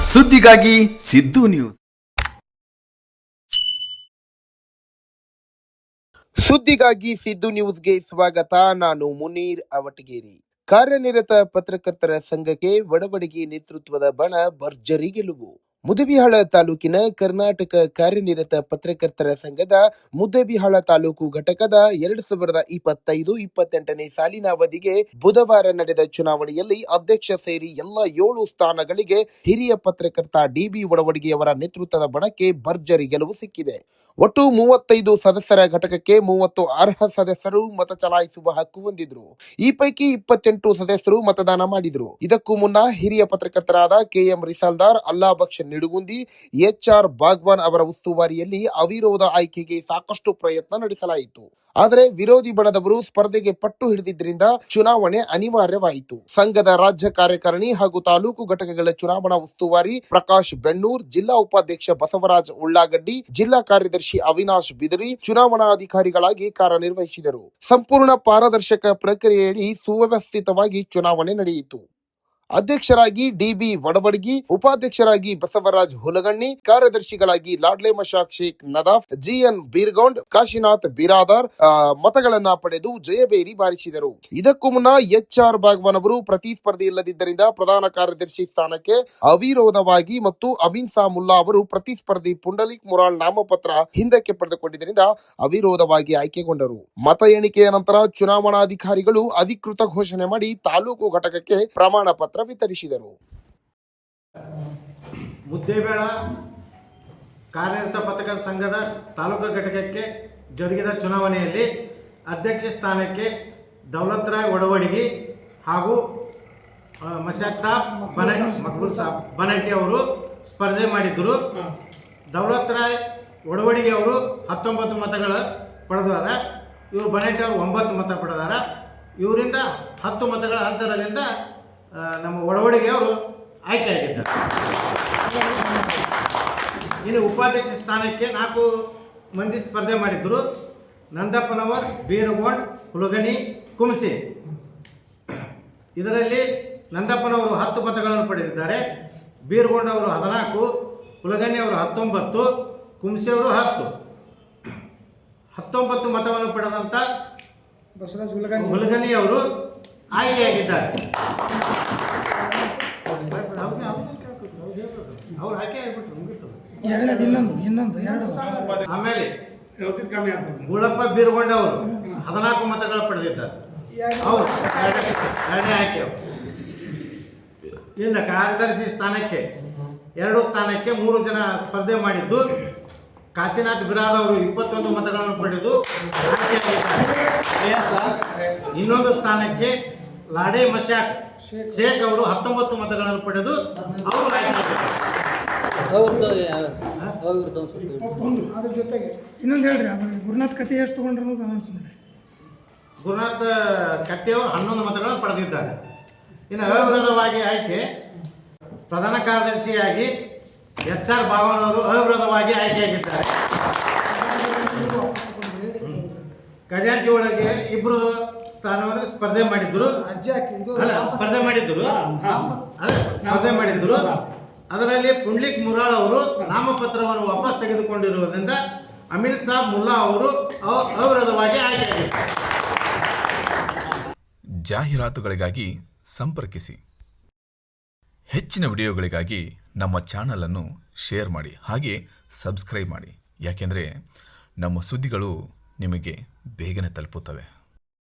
ಸುದ್ದಿಗಾಗಿ ಸಿದ್ದು ನ್ಯೂಸ್. ಸುದ್ದಿಗಾಗಿ ಸಿದ್ದು ನ್ಯೂಸ್ಗೆ ಸ್ವಾಗತ. ನಾನು ಮುನೀರ್ ಅವಟಗೇರಿ. ಕಾರ್ಯನಿರತ ಪತ್ರಕರ್ತರ ಸಂಘಕ್ಕೆ ಒಡಬಡಿಗೆ ನೇತೃತ್ವದ ಬಣ ಭರ್ಜರಿ ಗೆಲುವು. ಮುದಬಿಹಾಳ ತಾಲೂಕಿನ ಕರ್ನಾಟಕ ಕಾರ್ಯನಿರತ ಪತ್ರಕರ್ತರ ಸಂಘದ ಮುದಬಿಹಾಳ ತಾಲೂಕು ಘಟಕದ ಎರಡ್ ಸಾವಿರದ ಇಪ್ಪತ್ತೈದು ಇಪ್ಪತ್ತೆಂಟನೇ ಸಾಲಿನ ಅವಧಿಗೆ ಬುಧವಾರ ನಡೆದ ಚುನಾವಣೆಯಲ್ಲಿ ಅಧ್ಯಕ್ಷ ಸೇರಿ ಎಲ್ಲ ಏಳು ಸ್ಥಾನಗಳಿಗೆ ಹಿರಿಯ ಪತ್ರಕರ್ತ ಡಿಬಿ ಒಡವಡಿಗೆಯವರ ನೇತೃತ್ವದ ಬಣಕ್ಕೆ ಭರ್ಜರಿ ಗೆಲುವು ಸಿಕ್ಕಿದೆ. ಒಟ್ಟು ಮೂವತ್ತೈದು ಸದಸ್ಯರ ಘಟಕಕ್ಕೆ ಮೂವತ್ತು ಅರ್ಹ ಸದಸ್ಯರು ಮತ ಚಲಾಯಿಸುವ ಹಕ್ಕು ಹೊಂದಿದ್ರು. ಈ ಪೈಕಿ ಇಪ್ಪತ್ತೆಂಟು ಸದಸ್ಯರು ಮತದಾನ ಮಾಡಿದ್ರು. ಇದಕ್ಕೂ ಮುನ್ನ ಹಿರಿಯ ಪತ್ರಕರ್ತರಾದ KM Risaldar Allabaksh Nidugundi H R Bagwan ಅವರ ಉಸ್ತುವಾರಿಯಲ್ಲಿ ಅವಿರೋಧ ಆಯ್ಕೆಗೆ ಸಾಕಷ್ಟು ಪ್ರಯತ್ನ ನಡೆಸಲಾಯಿತು. ಆದರೆ ವಿರೋಧಿ ಬಣದವರು ಸ್ಪರ್ಧೆಗೆ ಪಟ್ಟು ಹಿಡಿದಿದ್ದರಿಂದ ಚುನಾವಣೆ ಅನಿವಾರ್ಯವಾಯಿತು. ಸಂಘದ ರಾಜ್ಯ ಕಾರ್ಯಕಾರಿಣಿ ಹಾಗೂ ತಾಲೂಕು ಘಟಕಗಳ ಚುನಾವಣಾ ಉಸ್ತುವಾರಿ ಪ್ರಕಾಶ್ ಬೆಣ್ಣೂರ್, ಜಿಲ್ಲಾ ಉಪಾಧ್ಯಕ್ಷ ಬಸವರಾಜ್ ಉಳ್ಳಾಗಡ್ಡಿ, ಜಿಲ್ಲಾ ಕಾರ್ಯದರ್ಶಿ ಅವಿನಾಶ್ ಬಿದರಿ ಚುನಾವಣಾಧಿಕಾರಿಗಳಾಗಿ ಕಾರ್ಯನಿರ್ವಹಿಸಿದರು. ಸಂಪೂರ್ಣ ಪಾರದರ್ಶಕ ಪ್ರಕ್ರಿಯೆಯಲ್ಲಿ ಸುವ್ಯವಸ್ಥಿತವಾಗಿ ಚುನಾವಣೆ ನಡೆಯಿತು. ಅಧ್ಯಕ್ಷರಾಗಿ ಡಿಬಿ ವಡವಡ್ಗಿ, ಉಪಾಧ್ಯಕ್ಷರಾಗಿ ಬಸವರಾಜ್ ಹುಲಗಣ್ಣಿ, ಕಾರ್ಯದರ್ಶಿಗಳಾಗಿ ಲಾಡ್ಲೆ ಮಶಾಕ್ ಶೇಖ್ ನದಾಫ್, ಜಿಎನ್ ಬೀರ್ಗೌಂಡ್, ಕಾಶಿನಾಥ್ ಬಿರಾದಾರ್ ಮತಗಳನ್ನ ಪಡೆದು ಜಯಬೇರಿ ಬಾರಿಸಿದರು. ಇದಕ್ಕೂ ಮುನ್ನ ಎಚ್ ಆರ್ ಭಾಗವಾನ್ ಅವರು ಪ್ರತಿಸ್ಪರ್ಧಿ ಇಲ್ಲದಿದ್ದರಿಂದ ಪ್ರಧಾನ ಕಾರ್ಯದರ್ಶಿ ಸ್ಥಾನಕ್ಕೆ ಅವಿರೋಧವಾಗಿ ಮತ್ತು ಅಮೀನ್ ಸಾ ಮುಲ್ಲಾ ಅವರು ಪ್ರತಿಸ್ಪರ್ಧಿ ಪುಂಡಲಿಕ್ ಮುರಾಳ್ ನಾಮಪತ್ರ ಹಿಂದಕ್ಕೆ ಪಡೆದುಕೊಂಡಿದ್ದರಿಂದ ಅವಿರೋಧವಾಗಿ ಆಯ್ಕೆಗೊಂಡರು. ಮತ ಎಣಿಕೆಯ ನಂತರ ಚುನಾವಣಾಧಿಕಾರಿಗಳು ಅಧಿಕೃತ ಘೋಷಣೆ ಮಾಡಿ ತಾಲೂಕು ಘಟಕಕ್ಕೆ ಪ್ರಮಾಣ ಪತ್ರ ವಿತರಿಸಿದರು. ಮುದ್ದೇಬೇಳ ಕಾರ್ಯನಿರತ ಪತ್ರಕ ಸಂಘದ ತಾಲೂಕು ಘಟಕಕ್ಕೆ ಜರುಗಿದ ಚುನಾವಣೆಯಲ್ಲಿ ಅಧ್ಯಕ್ಷ ಸ್ಥಾನಕ್ಕೆ ದೌಲತ್ ರಾಯ್ ಒಡವಡಿಗಿ ಹಾಗೂ ಮಶಾಕ್ ಸಾಬ್ ಮಕ್ಬೂಲ್ ಸಾಬ್ ಬನಟ್ಟಿ ಅವರು ಸ್ಪರ್ಧೆ ಮಾಡಿದ್ದರು. ದೌಲತ್ ರಾಯ್ ಒಡವಡಿಗೆ ಅವರು ಹತ್ತೊಂಬತ್ತು ಮತಗಳು ಪಡೆದಾರ ಇವರು ಬನಟ್ಟಿ ಅವರು ಒಂಬತ್ತು ಮತ ಪಡೆದಾರ ಇವರಿಂದ ಹತ್ತು ಮತಗಳ ಅಂತರದಿಂದ ನಮ್ಮ ಒಡವಡಿಗೆ ಅವರು ಆಯ್ಕೆಯಾಗಿದ್ದಾರೆ ಇನ್ನು ಉಪಾಧ್ಯಕ್ಷ ಸ್ಥಾನಕ್ಕೆ ನಾಲ್ಕು ಮಂದಿ ಸ್ಪರ್ಧೆ ಮಾಡಿದ್ದರು. ನಂದಪ್ಪನವರ್ ಬೀರಗೋಂಡ್ ಹುಲಗನಿ ಕುಮಸಿ. ಇದರಲ್ಲಿ ನಂದಪ್ಪನವರು ಹತ್ತು ಮತಗಳನ್ನು ಪಡೆದಿದ್ದಾರೆ. ಬೀರಗೋಂಡ್ ಅವರು ಹದಿನಾಲ್ಕು ಹುಲಗನಿ ಅವರು ಹತ್ತೊಂಬತ್ತು ಕುಂಸಿ ಅವರು ಹತ್ತು. ಹತ್ತೊಂಬತ್ತು ಮತವನ್ನು ಪಡೆದಂಥ ಹುಲಗನಿ ಅವರು ಆಯ್ಕೆಯಾಗಿದ್ದಾರೆ. ಅವ್ರು ಹಾಕಿ ಆಗ್ಬಿಟ್ರು ಮುಗೀತು. ಎರಡನೇದು ಇನ್ನೊಂದು ಇನ್ನೊಂದು ಎರಡು ಆಮೇಲೆ ಗುಳಪ್ಪ ಬೀರ್ಗೊಂಡ ಅವರು ಹದಿನಾಲ್ಕು ಮತಗಳು ಪಡೆದಿದ್ದಾರೆ. ಹೌದು ಎರಡನೇ ಆಯ್ಕೆ. ಇನ್ನು ಕಾರ್ಯದರ್ಶಿ ಸ್ಥಾನಕ್ಕೆ ಎರಡು ಸ್ಥಾನಕ್ಕೆ ಮೂರು ಜನ ಸ್ಪರ್ಧೆ ಮಾಡಿದ್ದು ಕಾಶಿನಾಥ್ ಬಿರಾದ್ ಅವರು ಇಪ್ಪತ್ತೊಂದು ಮತಗಳನ್ನು ಪಡೆದು. ಇನ್ನೊಂದು ಸ್ಥಾನಕ್ಕೆ ಲಾಡೆ ಮಶಾಕ್ ಶೇಖ್ ಅವರು ಹತ್ತೊಂಬತ್ತು ಮತಗಳನ್ನು ಪಡೆದು ಅವರು ಆಯ್ಕೆಯಾಗಿದ್ದಾರೆ ಅವ್ರದ್ದು ಅವ್ರದ್ದು ಒಂದು ಸ್ವಲ್ಪ ಒಂದು ಅದ್ರ ಜೊತೆಗೆ ಇನ್ನೊಂದು ಹೇಳ್ರಿ ಅದ್ರ ಗುರುನಾಥ್ ಕತೆ ಎಷ್ಟು ತೊಗೊಂಡ್ರು ಗುರುನಾಥ್ ಅನೌನ್ಸ್ ಮಾಡಿ. ಗುರುನಾಥ ಕಟ್ಟೆಯವರು ಹನ್ನೊಂದು ಮತಗಳನ್ನು ಪಡೆದಿದ್ದಾರೆ. ಇನ್ನು ಅವಿರೋಧವಾಗಿ ಆಯ್ಕೆ ಪ್ರಧಾನ ಕಾರ್ಯದರ್ಶಿಯಾಗಿ ಎಚ್ ಆರ್ ಅವರು ಅವಿರೋಧವಾಗಿ ಆಯ್ಕೆಯಾಗಿದ್ದಾರೆ. ಖಜಾಂಚಿ ಒಳಗೆ ಇಬ್ರು ಸ್ಥಾನವನ್ನು ಸ್ಪರ್ಧೆ ಮಾಡಿದ್ರು. ಅಲ್ಲ ಸ್ಪರ್ಧೆ ಮಾಡಿದ್ರು. ಅಲ್ಲ ಸ್ಪರ್ಧೆ ಮಾಡಿದ್ರು. ಅದರಲ್ಲಿ ಪುಂಡ್ಲಿಕ್ ಮುರಾಳ್ ಅವರು ನಾಮಪತ್ರವನ್ನು ವಾಪಸ್ ತೆಗೆದುಕೊಂಡಿರುವುದರಿಂದ ಅಮಿತ್ ಸಾಬ್ ಮುಲ್ಲಾ ಅವರು ಅವ- ಅವಿರೋಧವಾಗಿ ಆಯ್ಕೆಯಾಗಿದ್ದಾರೆ ಜಾಹೀರಾತುಗಳಿಗಾಗಿ ಸಂಪರ್ಕಿಸಿ. ಹೆಚ್ಚಿನ ವಿಡಿಯೋಗಳಿಗಾಗಿ ನಮ್ಮ ಚಾನಲನ್ನು ಶೇರ್ ಮಾಡಿ, ಹಾಗೆ ಸಬ್ಸ್ಕ್ರೈಬ್ ಮಾಡಿ. ಯಾಕೆಂದರೆ ನಮ್ಮ ಸುದ್ದಿಗಳು ನಿಮಗೆ ಬೇಗನೆ ತಲುಪುತ್ತವೆ.